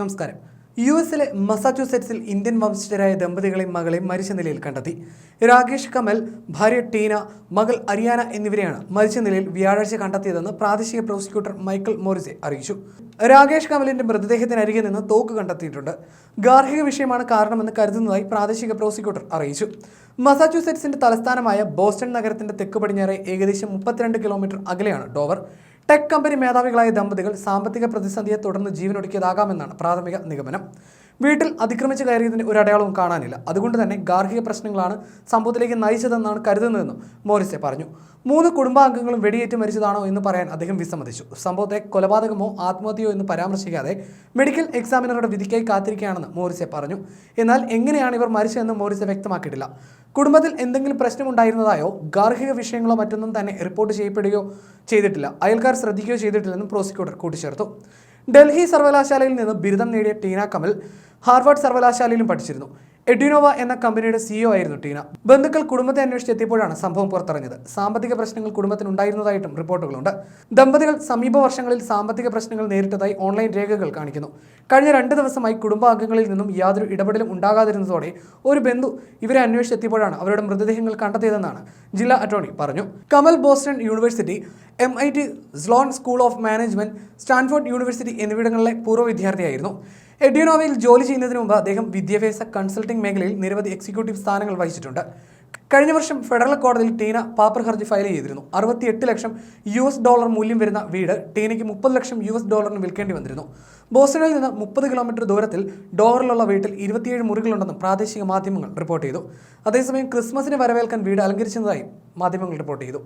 നമസ്കാരം. യു എസിലെ മസാച്യൂസെറ്റ്സിൽ ഇന്ത്യൻ വംശജരായ ദമ്പതികളെയും മകളെയും മരിച്ച നിലയിൽ കണ്ടെത്തി. രാകേഷ് കമൽ ഭാര്യ ടീന മകൾ അരിയാന എന്നിവരെയാണ് മരിച്ച നിലയിൽ വ്യാഴാഴ്ച കണ്ടെത്തിയതെന്ന് പ്രാദേശിക പ്രോസിക്യൂട്ടർ മൈക്കിൾ മോറിസെ അറിയിച്ചു. രാകേഷ് കമലിന്റെ മൃതദേഹത്തിനരികെ നിന്ന് തോക്ക് കണ്ടെത്തിയിട്ടുണ്ട്. ഗാർഹിക വിഷയമാണ് കാരണമെന്ന് കരുതുന്നതായി പ്രാദേശിക പ്രോസിക്യൂട്ടർ അറിയിച്ചു. മസാച്യൂസെറ്റ്സിന്റെ തലസ്ഥാനമായ ബോസ്റ്റൺ നഗരത്തിന്റെ തെക്ക് പടിഞ്ഞാറെ ഏകദേശം മുപ്പത്തിരണ്ട് കിലോമീറ്റർ അകലെയാണ് ഡോവർ. ടെക് കമ്പനി മേധാവികളായ ദമ്പതികൾ സാമ്പത്തിക പ്രതിസന്ധിയെ തുടർന്ന് ജീവനൊടുക്കിയതാകാമെന്നാണ് പ്രാഥമിക നിഗമനം. വീട്ടിൽ അതിക്രമിച്ച് കയറിയതിന് ഒരു അടയാളവും കാണാനില്ല. അതുകൊണ്ട് തന്നെ ഗാർഹിക പ്രശ്നങ്ങളാണ് സംഭവത്തിലേക്ക് നയിച്ചതെന്നാണ് കരുതുന്നതെന്നും മോറിസെ പറഞ്ഞു. മൂന്ന് കുടുംബാംഗങ്ങളും വെടിയേറ്റ് മരിച്ചതാണോ എന്ന് പറയാൻ അദ്ദേഹം വിസമ്മതിച്ചു. സംഭവത്തെ കൊലപാതകമോ ആത്മഹത്യയോ എന്ന് പരാമർശിക്കാതെ മെഡിക്കൽ എക്സാമിനറുടെ വിധിക്കായി കാത്തിരിക്കുകയാണെന്ന് മോറിസെ പറഞ്ഞു. എന്നാൽ എങ്ങനെയാണ് ഇവർ മരിച്ചതെന്ന് മോറിസെ വ്യക്തമാക്കിയിട്ടില്ല. കുടുംബത്തിൽ എന്തെങ്കിലും പ്രശ്നമുണ്ടായിരുന്നതായോ ഗാർഹിക വിഷയങ്ങളോ മറ്റൊന്നും തന്നെ റിപ്പോർട്ട് ചെയ്യപ്പെടുകയോ ചെയ്തിട്ടില്ല. അയൽക്കാർ ശ്രദ്ധിക്കുകയോ ചെയ്തിട്ടില്ലെന്നും പ്രോസിക്യൂട്ടർ കൂട്ടിച്ചേർത്തു. ഡൽഹി സർവകലാശാലയിൽ നിന്ന് ബിരുദം നേടിയ ടീന കമൽ ഹാർവാർഡ് സർവകലാശാലയിലും പഠിച്ചിരുന്നു. എഡിനോവ എന്ന കമ്പനിയുടെ സിഇഒ ആയിരുന്നു ടീന. ബന്ധുക്കൾ കുടുംബത്തെ അന്വേഷിച്ചെത്തിയപ്പോഴാണ് സംഭവം പുറത്തറിഞ്ഞത് സാമ്പത്തിക പ്രശ്നങ്ങൾ കുടുംബത്തിന് കുടുംബത്തിനുണ്ടായിരുന്നതായിട്ടും റിപ്പോർട്ടുകളുണ്ട്. ദമ്പതികൾ സമീപ വർഷങ്ങളിൽ സാമ്പത്തിക പ്രശ്നങ്ങൾ നേരിട്ടതായി ഓൺലൈൻ രേഖകൾ കാണിക്കുന്നു. കഴിഞ്ഞ രണ്ട് ദിവസമായി കുടുംബാംഗങ്ങളിൽ നിന്നും യാതൊരു ഇടപെടലും ഉണ്ടാകാതിരുന്നതോടെ ഒരു ബന്ധു ഇവരെ അന്വേഷിച്ചെത്തിയപ്പോഴാണ് അവരുടെ മൃതദേഹങ്ങൾ കണ്ടെത്തിയതെന്നാണ് ജില്ലാ അറ്റോർണി പറഞ്ഞു. Kamal Boston University M I T Sloan School of Management Stanford University എന്നിവിടങ്ങളിലെ പൂർവ വിദ്യാർത്ഥിയായിരുന്നു. എഡ്യൂനോവയിൽ ജോലി ചെയ്യുന്നതിന് മുമ്പ് അദ്ദേഹം വിദ്യാഭ്യാസ കൺസൾട്ടിംഗ് മേഖലയിൽ നിരവധി എക്സിക്യൂട്ടീവ് സ്ഥാനങ്ങൾ വഹിച്ചിട്ടുണ്ട്. കഴിഞ്ഞ വർഷം ഫെഡറൽ കോടതിയിൽ ടീന പാപ്പർ ഹർജി ഫയൽ ചെയ്തിരുന്നു. അറുപത്തിയെട്ട് ലക്ഷം യു എസ് ഡോളർ മൂല്യം വരുന്ന വീട് ടീനയ്ക്ക് മുപ്പത് ലക്ഷം യു എസ് ഡോളറിന് വിൽക്കേണ്ടി വന്നിരുന്നു. ബോസ്റ്റണിൽ നിന്ന് മുപ്പത് കിലോമീറ്റർ ദൂരത്തിൽ ഡോറിലുള്ള വീട്ടിൽ ഇരുപത്തിയേഴ് മുറികളുണ്ടെന്നും പ്രാദേശിക മാധ്യമങ്ങൾ റിപ്പോർട്ട് ചെയ്തു. അതേസമയം ക്രിസ്മസിനെ വരവേൽക്കാൻ വീട് അലങ്കരിച്ചതായി മാധ്യമങ്ങൾ റിപ്പോർട്ട് ചെയ്തു.